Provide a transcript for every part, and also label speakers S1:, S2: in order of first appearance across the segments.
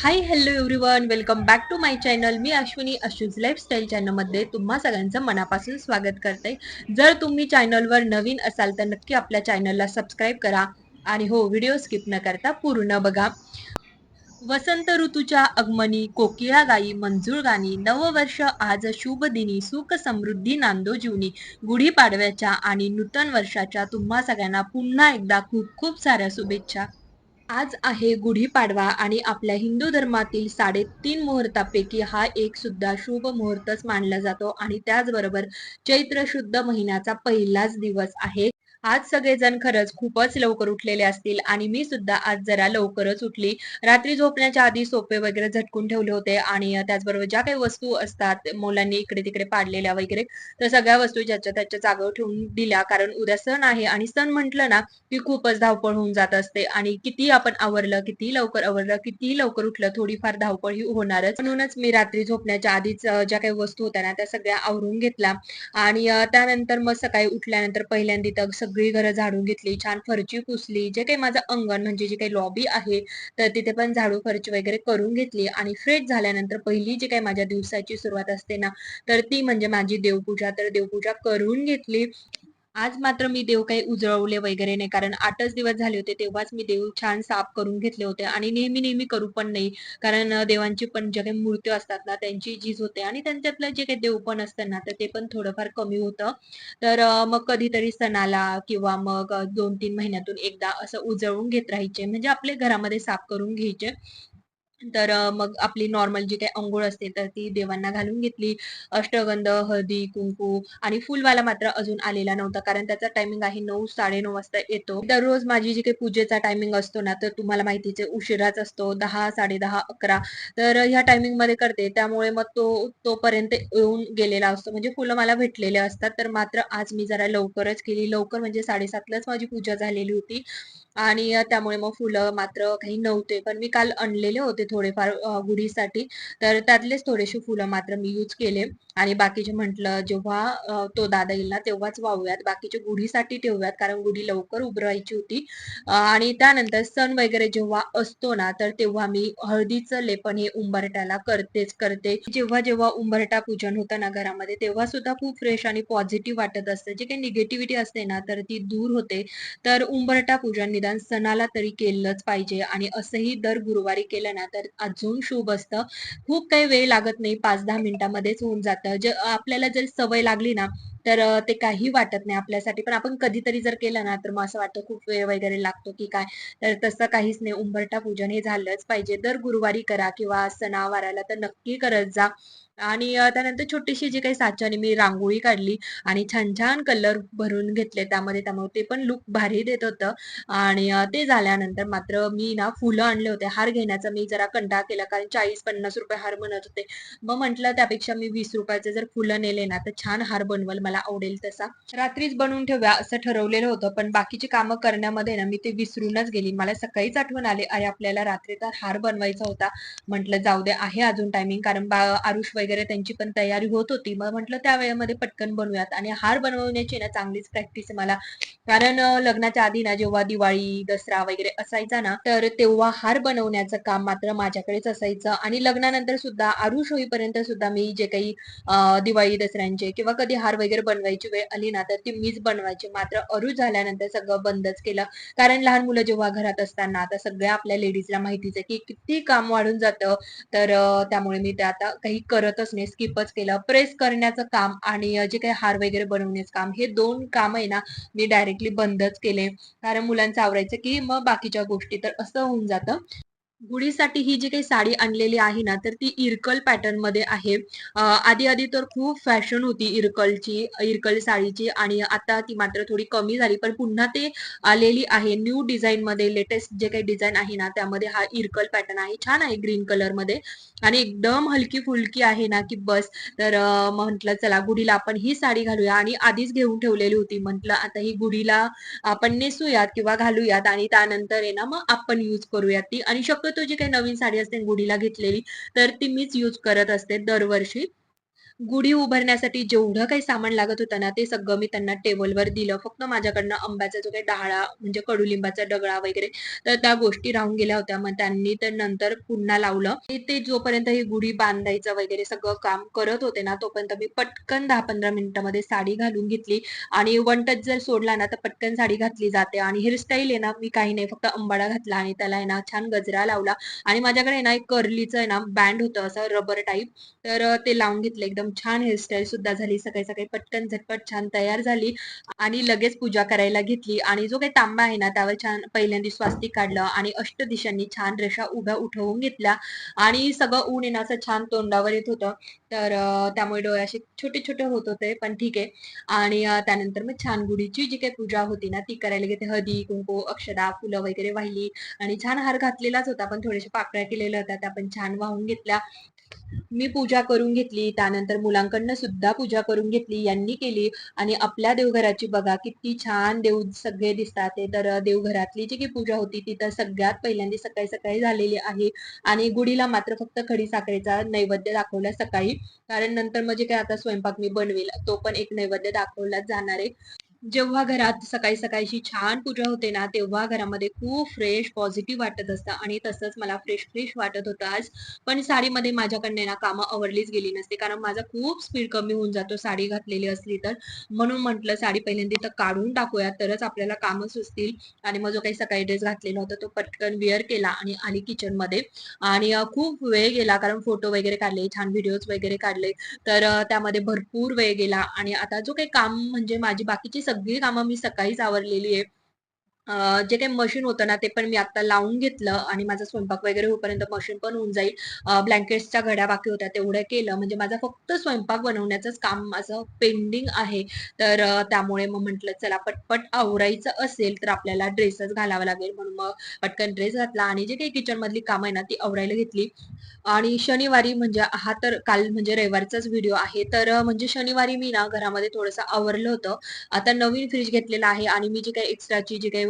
S1: Hi hello everyone welcome back to my channel me Ashwini अश्विज lifestyle चॅनलमध्ये तुम्हा सगळ्यांचं मनापासून स्वागत करते. जर तुम्ही चॅनलवर नवीन असाल तर नक्की आपल्या चॅनलला सबस्क्राईब करा. आणि हो व्हिडिओ स्किप न करता पूर्ण बघा. वसंत ऋतूच्या अगमनी कोकिळा गाई मंजूळ गाणी नववर्ष आज शुभ दिनी सुख समृद्धी नांदो जीवनी गुढीपाडव्याच्या आणि नूतन वर्षाच्या तुम्हा सगळ्यांना पुन्हा एकदा खूप खूप साऱ्या शुभेच्छा. आज आहे गुढीपाडवा आणि आपल्या हिंदू धर्मातील साडेतीन मुहूर्तापैकी हा एक सुद्धा शुभ मुहूर्तच मानला जातो. आणि त्याचबरोबर चैत्र शुद्ध महिन्याचा पहिलाच दिवस आहे. आज सगळेजण खरंच खूपच लवकर उठलेले असतील आणि मी सुद्धा आज जरा लवकरच उठली. रात्री झोपण्याच्या आधी सोपे वगैरे झटकून ठेवले होते आणि त्याचबरोबर ज्या काही वस्तू असतात मुलांनी इकडे तिकडे पाडलेल्या वगैरे तर सगळ्या वस्तू ज्याच्या त्याच्या जागेवर ठेवून दिल्या. कारण उद्या सण आहे आणि सण म्हटलं ना की खूपच धावपळ होऊन जात असते आणि किती आपण आवरलं किती लवकर आवरलं किती लवकर उठलं थोडीफार धावपळ ही होणारच. म्हणूनच मी रात्री झोपण्याच्या आधीच ज्या काही वस्तू होत्या ना त्या सगळ्या आवरून घेतल्या. आणि त्यानंतर मग सकाळी उठल्यानंतर पहिल्यांदा तर सगळी घरं झाडून घेतली छान फरची पुसली जे काही माझं अंगण म्हणजे जी काही लॉबी आहे तर तिथे पण झाडू फरची वगैरे करून घेतली आणि फ्रेश झाल्यानंतर पहिली जी काही माझ्या दिवसाची सुरुवात असते ना तर ती म्हणजे माझी देवपूजा. तर देवपूजा करून घेतली. आज मात्र मी देव काही उजळवले वगैरे नाही. कारण आठच दिवस झाले होते तेव्हाच मी देव छान साफ करून घेतले होते. आणि नेहमी नेहमी करू पण नाही. कारण देवांची पण ज्या काही मूर्ती असतात ना त्यांची झीज होते. आणि त्यांच्यातलं जे काही देव पण असतं ना तर ते पण थोडंफार कमी होतं. तर मग कधीतरी सणाला किंवा मग दोन तीन महिन्यातून एकदा असं उजळून घेत राहायचे. म्हणजे आपले घरामध्ये साफ करून घ्यायचे. तर मग आपली नॉर्मल जी काही अंघोळ असते तर ती देवांना घालून घेतली. अष्टगंध हळदी कुंकू आणि फुलवाला मात्र अजून आलेला नव्हता. कारण त्याचा टायमिंग आहे नऊ साडेनऊ वाजता येतो. दररोज माझी जी काही पूजेचा टायमिंग असतो ना तर तुम्हाला माहितीच आहे उशिराच असतो दहा साडेदहा अकरा. तर ह्या टायमिंगमध्ये करते. त्यामुळे मग तो तोपर्यंत येऊन गेलेला असतो. म्हणजे फुलं मला भेटलेले असतात. तर मात्र आज मी जरा लवकरच केली. लवकर म्हणजे साडेसातलाच माझी पूजा झालेली होती. आणि त्यामुळे मग फुलं मात्र काही नव्हते. पण मी काल आणलेले होते थोडेफार गुढीसाठी. तर त्यातलेच थोडेसे फुलं मात्र मी यूज केले. आणि बाकीचे म्हटलं जेव्हा तो दादा येईल ना तेव्हाच वाहूयात. बाकीचे गुढीसाठी ठेवूयात कारण गुढी लवकर उभरायची होती. आणि त्यानंतर सण वगैरे जेव्हा असतो ना तर तेव्हा मी हळदीचं लेपन हे उंबरट्याला करतेच करते. जेव्हा जेव्हा उंबरटा पूजन होतं ना घरामध्ये तेव्हा सुद्धा खूप फ्रेश आणि पॉझिटिव्ह वाटत असतं. जे काही निगेटिव्हिटी असते ना तर ती दूर होते. तर उंबरटा पूजन निदान सणाला तरी केलंच पाहिजे. आणि असंही दर गुरुवारी केलं ना तर अजून शुभ असतं. खूप काही वेळ लागत नाही पाच दहा मिनिटांमध्येच होऊन जातं. जे आपल्याला जर सवय लागली ना तर ते काही वाटत नाही आपल्यासाठी. पण आपण कधीतरी जर केलं ना तर मग असं वाटतं खूप वेळ वगैरे लागतो की काय? तर तसं काहीच नाही. उंबरठा पूजन हे झालंच पाहिजे. दर गुरुवारी करा किंवा सणावाराला तर नक्की करत जा. आणि त्यानंतर छोटीशी जी काही साच्याने मी रांगोळी काढली आणि छान छान कलर भरून घेतले त्यामध्ये त्यामुळे ते पण लुक भारी देत होतं. आणि ते झाल्यानंतर मात्र मी ना फुलं आणले होते. हार घेण्याचा मी जरा कंटाळा केला कारण चाळीस पन्नास रुपये हार म्हणत होते. मग म्हटलं त्यापेक्षा मी वीस रुपयाचे जर फुलं नेले ना तर छान हार बनवल मला आवडेल तसा. रात्रीच बनवून ठेवूया असं ठरवलेलं होतं पण बाकीची कामं करण्यामध्ये ना मी ते विसरूनच गेली. मला सकाळीच आठवण आले अरे आपल्याला रात्री तर हार बनवायचा होता. म्हटलं जाऊ दे आहे अजून टायमिंग कारण बा आरुष वगैरे वगैरे त्यांची पण तयारी होत होती. मग म्हटलं त्या वेळेमध्ये पटकन बनवूयात. आणि हार बनवण्याची ना चांगलीच प्रॅक्टिस आहे मला. कारण लग्नाच्या आधी ना जेव्हा दिवाळी दसरा वगैरे असायचा ना तर तेव्हा हार बनवण्याचं काम मात्र माझ्याकडेच असायचं. आणि लग्नानंतर सुद्धा आरुष होईपर्यंत सुद्धा मी जे काही दिवाळी दसऱ्यांचे किंवा कधी हार वगैरे बनवायची वेळ आली ना तर ती मीच बनवायची. मात्र अरुष झाल्यानंतर सगळं बंदच केलं. कारण लहान मुलं जेव्हा घरात असताना आता सगळ्या आपल्या लेडीजला माहितीच आहे की किती काम वाढून जातं. तर त्यामुळे मी ते आता काही करतच नाही. स्किपच केलं. प्रेस करण्याचं काम आणि जे काही हार वगैरे बनवण्याचं काम हे दोन काम आहे ना मी डायरेक्टली बंदच केले. कारण मुलांचं आवरायचं की मग बाकीच्या गोष्टी. तर असं होऊन जातं. गुढीसाठी ही जी काही साडी आणलेली आहे ना तर ती इरकल पॅटर्नमध्ये आहे. आधी आधी तर खूप फॅशन होती इरकलची इरकल साडीची आणि आता ती मात्र थोडी कमी झाली पण पुन्हा ते आलेली आहे. न्यू डिझाईन मध्ये लेटेस्ट जे काही डिझाईन आहे ना त्यामध्ये हा इरकल पॅटर्न आहे. छान आहे ग्रीन कलरमध्ये. आणि एकदम हलकी फुलकी आहे ना की बस. तर म्हंटल म्हटलं चला गुढीला आपण ही साडी घालूया. आणि आधीच घेऊन ठेवलेली होती. म्हटलं आता ही गुढीला आपण नेसूयात किंवा घालूयात आणि त्यानंतर आहे ना मग आपण यूज करूयात ती. आणि शक्यतो जी काही नवीन साडी असते गुढीला घेतलेली तर ती मीच यूज करत असते दरवर्षी. गुढी उभारण्यासाठी जेवढं काही सामान लागत होतं ना ते सगळं मी त्यांना टेबलवर दिलं. फक्त माझ्याकडनं आंब्याचा जो काही डाळा म्हणजे कडुलिंबाचा डगळा वगैरे तर त्या गोष्टी राहून गेल्या होत्या. मग त्यांनी तर नंतर पुन्हा लावलं. ते जोपर्यंत ही गुढी बांधायचं वगैरे सगळं काम करत होते ना तोपर्यंत मी पटकन दहा पंधरा मिनिटांमध्ये साडी घालून घेतली. आणि वन टच जर सोडला ना तर पटकन साडी घातली जाते. आणि हेअरस्टाईल आहे ना मी काही नाही फक्त अंबाडा घातला आणि त्याला आहे ना छान गजरा लावला. आणि माझ्याकडे ना एक कर्लीचं आहे ना बँड होतं असं रबर टाईप तर ते लावून घेतलं एकदम छान हेअरस्टाईल सुद्धा झाली. सकाळी सकाळी पटकन झटपट छान तयार झाली आणि लगेच पूजा करायला घेतली. आणि जो काही तांबा आहे ना त्यावर छान पहिल्यांदा स्वास्तिक काढलं आणि अष्टदिशांनी छान रेषा उभ्या उठवून घेतल्या. आणि सगळं ऊन आहे असं छान तोंडावर येत होतं. तर त्यामुळे डोळे असे छोटे छोटे होत होते पण ठीक आहे. आणि त्यानंतर मग छान गुढीची जी काही पूजा होती ना ती करायला घेते हळदी कुंकू अक्षदा फुलं वगैरे वाहिली. आणि छान हार घातलेलाच होता पण थोडेसे पाकळ्या केलेल्या होत्या त्या पण छान वाहून घेतल्या. मी पूजा करून घेतली त्यानंतर मुलांकडनं सुद्धा पूजा करून घेतली यांनी केली. आणि आपल्या देवघराची बघा किती छान देव सगळे दिसतात ते तर देवघरातली जी की पूजा होती ती तर सगळ्यात पहिल्यांदा सकाळी सकाळी झालेली आहे. आणि गुढीला मात्र फक्त खडी साखरेचा नैवेद्य दाखवला सकाळी. कारण नंतर म्हणजे काय आता स्वयंपाक मी बनवेल तो पण एक नैवेद्य दाखवलाच जाणार आहे. जेव्हा घरात सकाळी सकाळची छान पूजा होते ना तेव्हा घरामध्ये खूप फ्रेश पॉझिटिव्ह वाटत असतं. आणि तसंच मला फ्रेश फ्रेश वाटत होतं आज. पण साडीमध्ये माझ्याकडनं ना कामं आवडलीच गेली नसते. कारण माझा खूप स्पीड कमी होऊन जातो साडी घातलेली असली तर. म्हणून म्हटलं साडी पहिल्यांदा तर काढून टाकूया तरच आपल्याला कामं सुचतील. आणि मग जो काही सकाळी ड्रेस घातलेला होता तो पटकन वेअर केला आणि आली किचनमध्ये आणि खूप वेळ गेला. कारण फोटो वगैरे काढले छान व्हिडिओज वगैरे काढले. तर त्यामध्ये भरपूर वेळ गेला. आणि आता जो काही काम म्हणजे माझी बाकीची सगळी कामं मी सकाळीच आवरलेली आहे. जे काही मशीन होतं ना ते पण मी आता लावून घेतलं आणि माझा स्वयंपाक वगैरे होईपर्यंत मशीन पण होऊन जाईल. ब्लँकेट्सच्या घड्या बाकी होत्या तेवढ्या केलं. म्हणजे माझा फक्त स्वयंपाक बनवण्याचंच काम माझं पेंडिंग आहे. तर त्यामुळे मग म्हटलं चला पटपट आवरायचं असेल तर आपल्याला ड्रेसच घालावा लागेल. म्हणून मग पटकन ड्रेस घातला आणि जे काही किचन मधली कामं आहे ना ती आवरायला घेतली. आणि शनिवारी म्हणजे हा तर काल म्हणजे रविवारचाच व्हिडिओ आहे. तर म्हणजे शनिवारी मी ना घरामध्ये थोडंसं आवरलं होतं. आता नवीन फ्रीज घेतलेला आहे आणि मी जी काही एक्स्ट्राची जी काही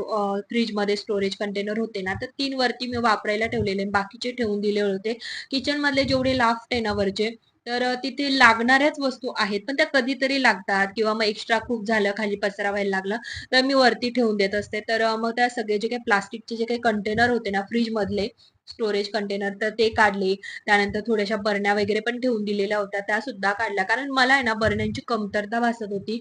S1: फ्रीजमध्ये स्टोरेज कंटेनर होते ना तर तीन वरती मी वापरायला ठेवलेले बाकीचे ठेवून दिले होते. किचन मधले जेवढे लाफ्ट आहे ना वरचे तर तिथे लागणाऱ्याच वस्तू आहेत. पण त्या कधीतरी लागतात किंवा मग एक्स्ट्रा खूप झालं खाली पसरा व्हायला लागला तर मी वरती ठेवून देत असते. तर मग त्या सगळे जे काही प्लास्टिकचे जे काही कंटेनर होते ना फ्रीज मधले स्टोरेज कंटेनर तर ते काढले. त्यानंतर थोड्याशा बरण्या वगैरे पण ठेवून दिलेल्या होत्या. त्या सुद्धा काढल्या. कारण मला आहे ना बरण्यांची कमतरता भासत होती.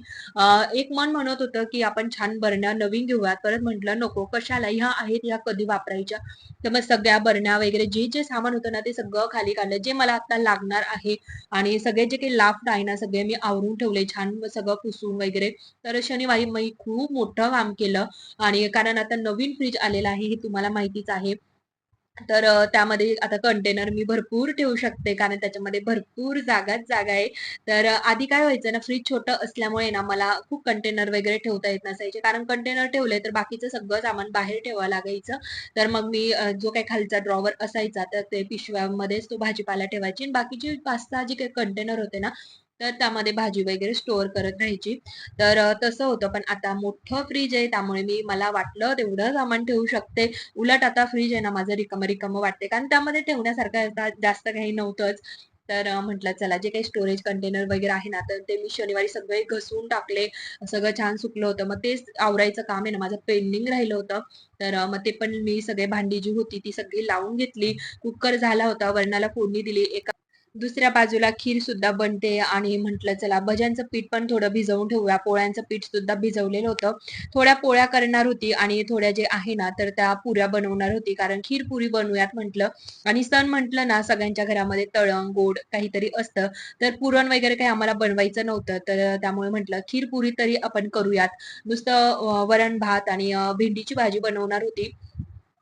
S1: एक मन म्हणत होतं की आपण छान बरण्या नवीन घेऊयात. परत म्हटलं नको कशाला? ह्या आहेत ह्या कधी वापरायच्या? तर मग सगळ्या बरण्या वगैरे जे जे सामान होतं ना ते सगळं खाली काढलं. जे मला आता लागणार आहे आणि सगळे जे काही लाफ्ट आहे ना सगळे मी आवरून ठेवले. छान सगळं पुसून वगैरे. तर शनिवारी मी खूप मोठं काम केलं. आणि कारण आता नवीन फ्रीज आलेला आहे हे तुम्हाला माहितीच आहे. तर त्यामध्ये आता कंटेनर मी भरपूर ठेवू शकते कारण त्याच्यामध्ये भरपूर जागाच जागा आहे. तर आधी काय व्हायचं ना फ्रीज छोटं असल्यामुळे ना मला खूप कंटेनर वगैरे ठेवता येत नसायचे. कारण कंटेनर ठेवले तर बाकीचं सगळं सामान बाहेर ठेवावं लागायचं. तर मग मी जो काही खालचा ड्रॉवर असायचा तर ते पिशव्यामध्येच तो भाजीपाला ठेवायची आणि बाकीचे पाच सहा जे काही कंटेनर होते ना, तर त्यामध्ये भाजी वगैरे स्टोअर करत राहायची. तर तसं होतं. पण आता मोठं फ्रीज आहे त्यामुळे मी मला वाटलं तेवढं सामान ठेवू शकते. उलट आता फ्रीज आहे ना माझं रिकम रिकम वाटते कारण त्यामध्ये ठेवण्यासारखं आता जास्त काही नव्हतंच. तर म्हटलं चला जे काही स्टोरेज कंटेनर वगैरे आहे ना, तर ते मी शनिवारी सगळे घसून टाकले. सगळं छान सुकलं होतं. मग तेच आवरायचं काम आहे ना माझं पेंडिंग राहिलं होतं. तर मग ते पण मी सगळे भांडी जी होती ती सगळी लावून घेतली. कुकर झाला होता, वरणाला फोडणी दिली. एका दुसऱ्या बाजूला खीर सुद्धा बनते आणि म्हटलं चला भज्यांचं पीठ पण थोडं भिजवून ठेवूया. पोळ्यांचं पीठ सुद्धा भिजवलेलं होतं. थोड्या पोळ्या करणार होती आणि थोड्या जे आहे ना, तर त्या पुऱ्या बनवणार होती. कारण खीर पुरी बनवूयात म्हटलं आणि सण म्हटलं ना, सगळ्यांच्या घरामध्ये तळण, गोड काहीतरी असतं. तर पुरण वगैरे काही आम्हाला बनवायचं नव्हतं. तर त्यामुळे म्हटलं खीर पुरी तरी आपण करूयात. नुसतं वरण-भात आणि भेंडीची भाजी बनवणार होती.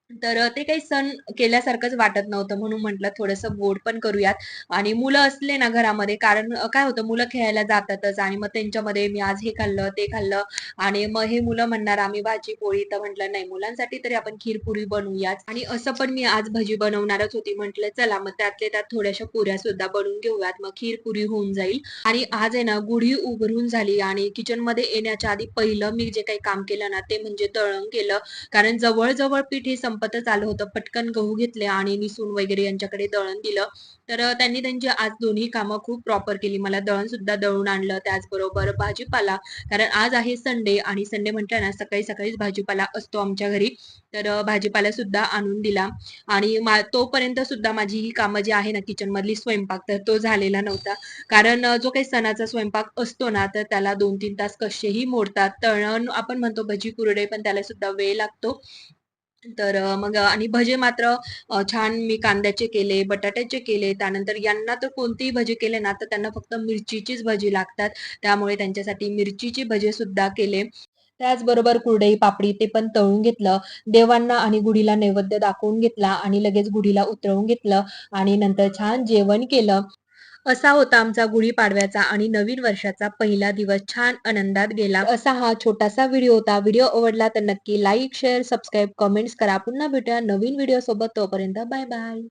S1: तर ते काही सण केल्यासारखंच वाटत नव्हतं म्हणून म्हटलं थोडंसं गोड पण करूयात आणि मुलं असले ना घरामध्ये कारण काय होतं मुलं खेळायला जातातच आणि मग त्यांच्यामध्ये मी आज हे खाल्लं, ते खाल्लं आणि मग हे मुलं म्हणणार आम्ही भाजी पोळी तर म्हटलं नाही मुलांसाठी तरी आपण खीर-पुरी आणि असं पण मी आज भजी बनवणारच होती. म्हटलं चला मग त्यातल्या त्यात थोड्याशा पुऱ्या सुद्धा बनवून घेऊयात. मग खीर-पुरी होऊन जाईल आणि आज आहे ना गुढी उघडून झाली आणि किचनमध्ये येण्याच्या आधी पहिलं मी जे काही काम केलं ना ते म्हणजे दळण केलं. कारण जवळजवळ पीठ हे संपतच आलं होतं. पटकन गहू घेतले आणि निसून वगैरे यांच्याकडे दळण दिलं. तर त्यांनी त्यांची आज दोन्ही कामं खूप प्रॉपर केली. मला दळण सुद्धा दळून आणलं त्याचबरोबर भाजीपाला. कारण आज आहे संडे आणि संडे म्हटलं ना सकाळी सकाळीच भाजीपाला असतो आमच्या घरी. तर भाजीपाला सुद्धा आणून दिला. आणि तोपर्यंत सुद्धा माझी ही कामं जी आहे ना किचन मधली स्वयंपाक तर तो झालेला नव्हता. कारण जो काही सणाचा स्वयंपाक असतो ना तर त्याला दोन तीन तास कसेही मोडतात. तळण आपण म्हणतो भजी कुरडे पण त्याला सुद्धा वेळ लागतो. तर मग आणि भजे मात्र छान मी कांद्याचे केले बटाट्याचे केले त्यानंतर यांना तर कोणतेही भजे केले ना तर त्यांना फक्त मिरचीचीच भजी लागतात. त्यामुळे त्यांच्यासाठी मिरचीची भजे सुद्धा केले. त्याचबरोबर कुरडई पापडी ते पण तळून घेतलं. देवांना आणि गुढीला नैवेद्य दाखवून घेतला आणि लगेच गुढीला उतरवून घेतलं आणि नंतर छान जेवण केलं. असा होता आमचा गुढीपाडव्याचा आणि नवीन वर्षाचा पहिला दिवस. छान आनंदात गेला. असा हा छोटासा व्हिडिओ होता. व्हिडिओ आवडला तर नक्की लाईक शेअर सबस्क्राईब कमेंट्स करा. पुन्हा भेटूया नवीन व्हिडिओ सोबत. तोपर्यंत बाय बाय